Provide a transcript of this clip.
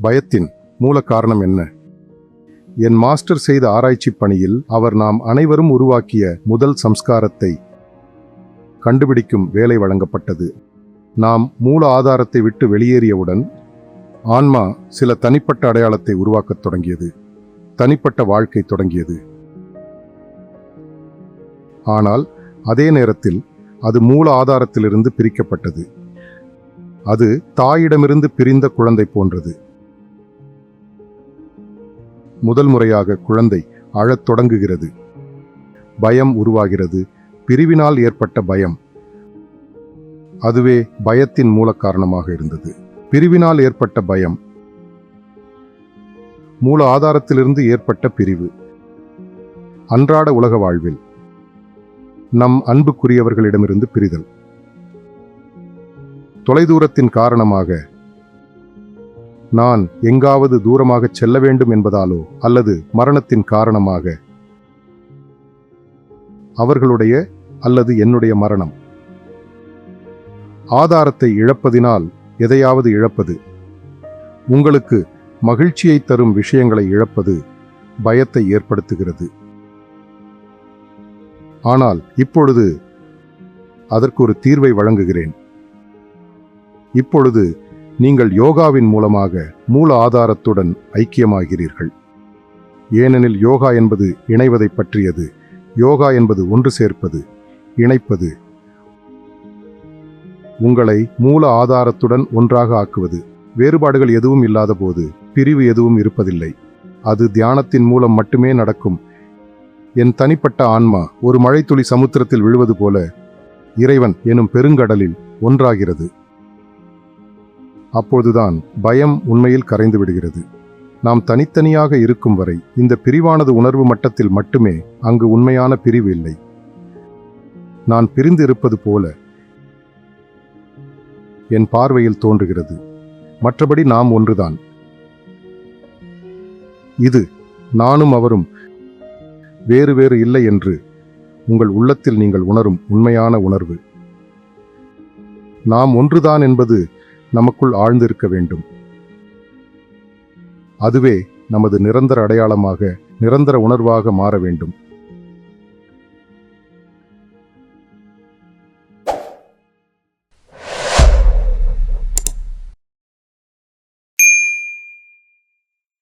பயத்தின் மூல காரணம் என்ன? என் மாஸ்டர் செய்த ஆராய்ச்சி பணியில் அவர் நாம் அனைவரும் உருவாக்கிய முதல் சம்ஸ்காரத்தை கண்டுபிடிக்கும் வேலை வழங்கப்பட்டது. நாம் மூல ஆதாரத்தை விட்டு வெளியேறியவுடன் ஆன்மா சில தனிப்பட்ட அடையாளத்தை உருவாக்கத் தொடங்கியது. தனிப்பட்ட வாழ்க்கை தொடங்கியது. ஆனால் அதே நேரத்தில் அது மூல ஆதாரத்திலிருந்து பிரிக்கப்பட்டது. அது தாயிடமிருந்து பிரிந்த குழந்தை போன்றது. முதல் முறையாக குழந்தை அழத் தொடங்குகிறது. பயம் உருவாகிறது. பிரிவினால் ஏற்பட்ட பயம் அதுவே பயத்தின் மூல காரணமாக இருந்தது. பிரிவினால் ஏற்பட்ட பயம் மூல ஆதாரத்திலிருந்து ஏற்பட்ட பிரிவு. அன்றாட உலக வாழ்வில் நம் அன்புக்குரியவர்களிடமிருந்து பிரிதல். தொலைதூரத்தின் காரணமாக நான் எங்காவது தூரமாக செல்ல வேண்டும் என்பதாலோ அல்லது மரணத்தின் காரணமாக? அவர்களுடைய அல்லது என்னுடைய மரணம்? ஆதாரத்தை இழப்பதினால் எதையாவது இழப்பது? உங்களுக்கு மகிழ்ச்சியை தரும் விஷயங்களை இழப்பது பயத்தை ஏற்படுத்துகிறது. ஆனால் இப்பொழுது அதற்கு ஒரு தீர்வை வழங்குகிறேன். இப்பொழுது நீங்கள் யோகாவின் மூலமாக மூல ஆதாரத்துடன் ஐக்கியமாகிறீர்கள். ஏனெனில் யோகா என்பது இணைவதை பற்றியது. யோகா என்பது ஒன்று சேர்ப்பது இணைப்பது. உங்களை மூல ஆதாரத்துடன் ஒன்றாக ஆக்குவது. வேறுபாடுகள் எதுவும் இல்லாத போது பிரிவு எதுவும் இருப்பதில்லை. அது தியானத்தின் மூலம் மட்டுமே நடக்கும். என் தனிப்பட்ட ஆன்மா ஒரு மழைத்துளி சமுத்திரத்தில் விழுவது போல இறைவன் எனும் பெருங்கடலில் ஒன்றாகிறது. அப்போதுதான் பயம் உண்மையில் கரைந்து விடுகிறது. நாம் தனித்தனியாக இருக்கும் வரை இந்த பிரிவானது உணர்வு மட்டத்தில் மட்டுமே அங்கு உண்மையான பிரிவு இல்லை. நான் பிரிந்து இருப்பது போல என் பார்வையில் தோன்றுகிறது. மற்றபடி நாம் ஒன்றுதான். இது நானும் அவரும் வேறு வேறு இல்லை என்று உங்கள் உள்ளத்தில் நீங்கள் உணரும் உண்மையான உணர்வு. நாம் ஒன்றுதான் என்பது நமக்குள் ஆழ்ந்திருக்க வேண்டும். அதுவே நமது நிரந்தர அடையாளமாக நிரந்தர உணர்வாக மாற வேண்டும்.